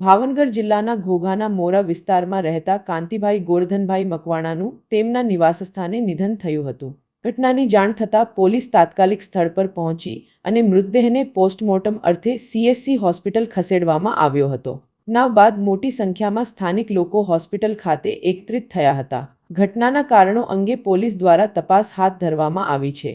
ભાવનગર જિલ્લાના ઘોઘાના મોરા વિસ્તારમાં રહેતા કાંતિભાઈ ગોરધનભાઈ મકવાણાનું તેમના નિવાસસ્થાને નિધન થયું હતું. ઘટનાની જાણ થતાં પોલીસ તાત્કાલિક સ્થળ પર પહોંચી અને મૃતદેહને પોસ્ટમોર્ટમ અર્થે સીએસસી હોસ્પિટલ ખસેડવામાં આવ્યો હતો. ના બાદ મોટી સંખ્યામાં સ્થાનિક લોકો હોસ્પિટલ ખાતે એકત્રિત થયા હતા. ઘટનાના કારણો અંગે પોલીસ દ્વારા તપાસ હાથ ધરવામાં આવી છે.